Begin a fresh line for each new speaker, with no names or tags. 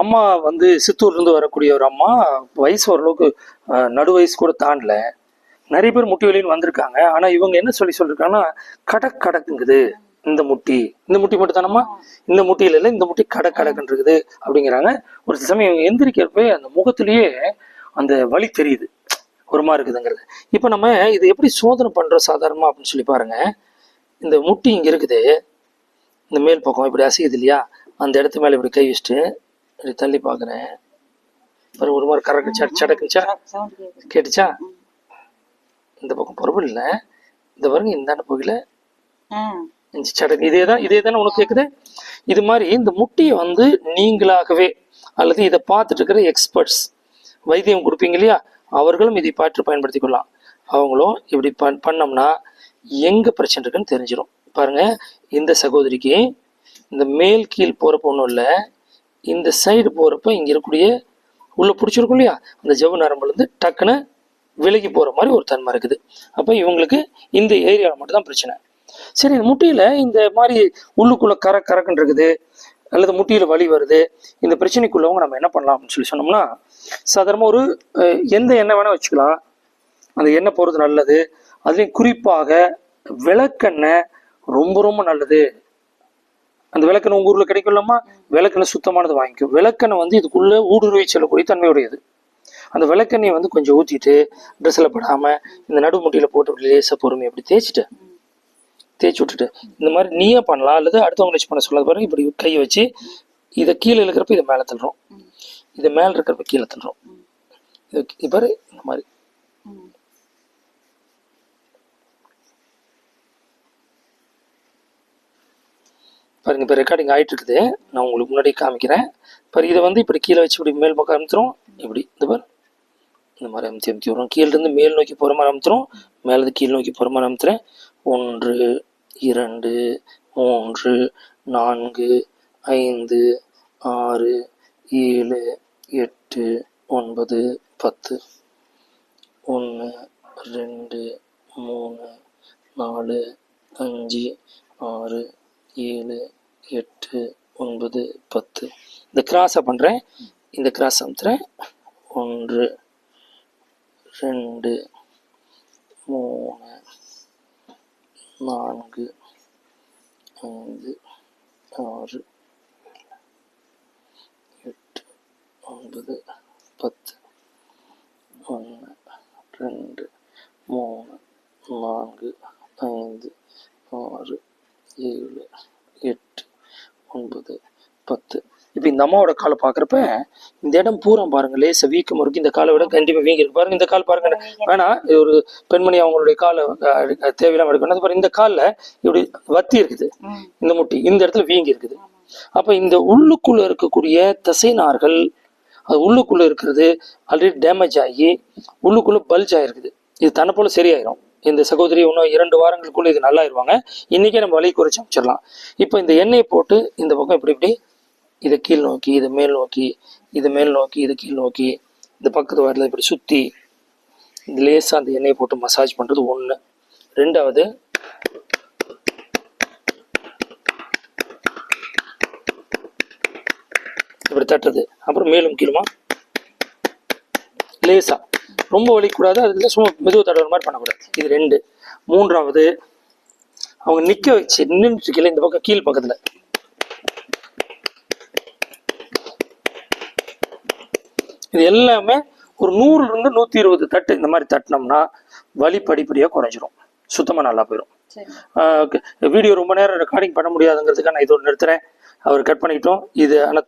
அம்மா வந்து சித்தூர்லேருந்து வரக்கூடிய ஒரு அம்மா வயசு ஓரளவுக்கு நடு வயசு கூட தாண்டல. நிறைய பேர் முட்டி வலின்னு வந்திருக்காங்க. ஆனால் இவங்க என்ன சொல்லி சொல்லியிருக்காங்கன்னா கடக் கடக்குங்குது. இந்த முட்டி. இந்த முட்டி மட்டும் தானம்மா இந்த முட்டியில இல்லை இந்த முட்டி கடை கடக்குன்றிருக்குது அப்படிங்கிறாங்க. ஒரு சில சமயம் இவங்க எந்திரிக்கிறப்ப அந்த முகத்திலேயே அந்த வலி தெரியுது. ஒரு மாதிரி இருக்குதுங்கிறது. இப்போ நம்ம இது எப்படி சோதனை பண்ணுறோம் சாதாரணமாக அப்படின்னு சொல்லி பாருங்க. இந்த முட்டி இங்கே இருக்குது. இந்த மேல் பக்கம் இப்படி அசையுது இல்லையா? அந்த இடத்து மேலே இப்படி கை வச்சுட்டு இப்படி தள்ளி பார்க்குறேன் ஒரு மாதிரி கரக்கு சட சடக்குச்சா கேட்டுச்சா? இந்த பக்கம் பொறுப்பு இல்லை. இந்த பாருங்க இந்தாண்ட போகல.
ஆ
சடங்கு இதே தான் இதே தானே உனக்கு கேட்குது இது மாதிரி இந்த முட்டியை வந்து நீங்களாகவே அல்லது இதை பார்த்துட்டு இருக்கிற எக்ஸ்பர்ட்ஸ் வைத்தியம் கொடுப்பீங்க இல்லையா? அவர்களும் இதை பார்த்து பயன்படுத்தி கொள்ளலாம் அவங்களும் இப்படி பண் பண்ணோம்னா எங்க பிரச்சனை இருக்குன்னு தெரிஞ்சிடும் பாருங்க இந்த சகோதரிக்கு இந்த மேல் கீழ் போகிறப்ப ஒன்றும் இல்லை இந்த சைடு போகிறப்ப இங்கே இருக்கக்கூடிய உள்ளே பிடிச்சிருக்கும் இல்லையா? அந்த ஜவ்வு நரம்புலேருந்து டக்குன்னு விலகி போகிற மாதிரி ஒரு தன்மை இருக்குது. அப்போ இவங்களுக்கு இந்த ஏரியாவில் மட்டும்தான் பிரச்சனை. சரி இந்த இந்த மாதிரி உள்ளுக்குள்ளே கர கரக்குன்னு இருக்குது அல்லது முட்டியில் வலி வருது இந்த பிரச்சனைக்குள்ளவங்க நம்ம என்ன பண்ணலாம் அப்படின்னு சொல்லி சொன்னோம்னா சாதாரணமாக ஒரு எந்த எண்ணெய் வேணால் வச்சுக்கலாம். அந்த எண்ணெய் போகிறது நல்லது. அதுலேயும் குறிப்பாக விளக்கெண்ணெய் ரொம்ப ரொம்ப நல்லது. அந்த விளக்கணை உங்கள் ஊரில் கிடைக்கும்லம்மா? விளக்கணை சுத்தமானது வாங்கிக்கும் விளக்கணை வந்து இதுக்குள்ளே ஊடுருவி செல்லக்கூடிய தன்மையுடையது. அந்த விளக்கெண்ணெயை வந்து கொஞ்சம் ஊற்றிட்டு ட்ரெஸ்ஸில் படாமல் இந்த நடுமுட்டியில் போட்டு அப்படி லேசாக பொறுமை அப்படி தேய்ச்சிட்டு தேய்ச்சி விட்டுட்டு இந்த மாதிரி நீயே பண்ணலாம் அல்லது அடுத்தவங்க வச்சு பண்ண சொல்லாத பாருங்க. இப்படி கையை வச்சு இதை கீழே இருக்கிறப்ப இதை மேலே தள்ளுறோம். இதை மேலே இருக்கிறப்ப கீழே தள்ளுறோம். இது இது பாரு இந்த மாதிரி. பாருங்கள் இப்போ ரெக்கார்டிங் ஆயிட்டு இருக்குது நான் உங்களுக்கு முன்னாடி காமிக்கிறேன். பாரு இதை வந்து இப்படி கீழே வச்சு இப்படி மேல் பக்கம் அமுத்துறோம் இப்படி இந்த பாரு. இந்த மாதிரி அமுத்தி அமுத்தி விடுறோம். கீழேருந்து மேல் நோக்கி போகிற மாதிரி அமுத்துறோம். மேலேருந்து கீழ் நோக்கி போகிற மாதிரி அமுத்துறேன். ஒன்று இரண்டு மூன்று நான்கு ஐந்து ஆறு ஏழு எட்டு ஒன்பது பத்து. ஒன்று ரெண்டு மூணு நாலு அஞ்சு ஆறு ஏழு எட்டு ஒன்பது பத்து. இந்த கிராஸை பண்ணுறேன் இந்த கிராஸ் அமுத்துறேன். ஒன்று ரெண்டு மூணு நான்கு ஐந்து ஆறு எட்டு ஒன்பது பத்து. ஒன்று ரெண்டு மூணு நான்கு ஐந்து ஆறு ஏழு எட்டு ஒன்பது பத்து. இப்போ இந்த அம்மாவோட காலை பார்க்குறப்ப இந்த இடம் பூரா பாருங்க லேச வீக்கம் இருக்கு. இந்த காலை விட கண்டிப்பாக வீங்கி இருக்கு பாருங்க இந்த கால் பாருங்க. வேணா இது ஒரு பெண்மணி அவங்களுடைய காலை அஹ், தேவையில்லாம எடுக்கணும். பாருங்க இந்த காலில் இப்படி வத்தி இருக்குது. இந்த முட்டி இந்த இடத்துல வீங்கி இருக்குது அப்ப இந்த உள்ளுக்குள்ள இருக்கக்கூடிய தசைநார்கள் அது உள்ளுக்குள்ள இருக்கிறது ஆல்ரெடி டேமேஜ் ஆகி உள்ளுக்குள்ள பல்ஜ் ஆயிருக்குது. இது தன்னை போல சரியாயிரும். இந்த சகோதரி இன்னும் இரண்டு வாரங்களுக்குள்ள இது நல்லாயிருவாங்க. இன்றைக்கே நம்ம வலி குறைச்சி அமைச்சிடலாம். இப்போ இந்த எண்ணெயை போட்டு இந்த பக்கம் இப்படி இப்படி இதை கீழ் நோக்கி இதை மேல் நோக்கி இதை மேல் நோக்கி இதை கீழ் நோக்கி இந்த பக்கத்து வாரில் இப்படி சுற்றி இந்த லேசா அந்த எண்ணெயை போட்டு மசாஜ் பண்ணுறது ஒன்று ரெண்டாவது இப்படி தட்டுறது. அப்புறம் மேலும் கீழுமா? லேசாக ரொம்ப வலிக்கூடாது அதுல சும்மா மெதுவு தடவை மாதிரி பண்ணக்கூடாது. இது ரெண்டு. மூன்றாவது அவங்க நிக்க வச்சு நின்றுட்டு இருக்கல இந்த பக்கம் கீழ் பக்கத்துல. இது எல்லாமே ஒரு நூறுல இருந்து நூத்தி இருபது தட்டு இந்த மாதிரி தட்டினோம்னா வலி படிப்படியா குறைஞ்சிரும். சுத்தமா நல்லா போயிடும் வீடியோ ரொம்ப நேரம் ரெக்கார்டிங் பண்ண முடியாதுங்கிறதுக்காக நான் இதோட நிறுத்துறேன். அவர் கட் பண்ணிக்கிட்டோம். இது ஆனால்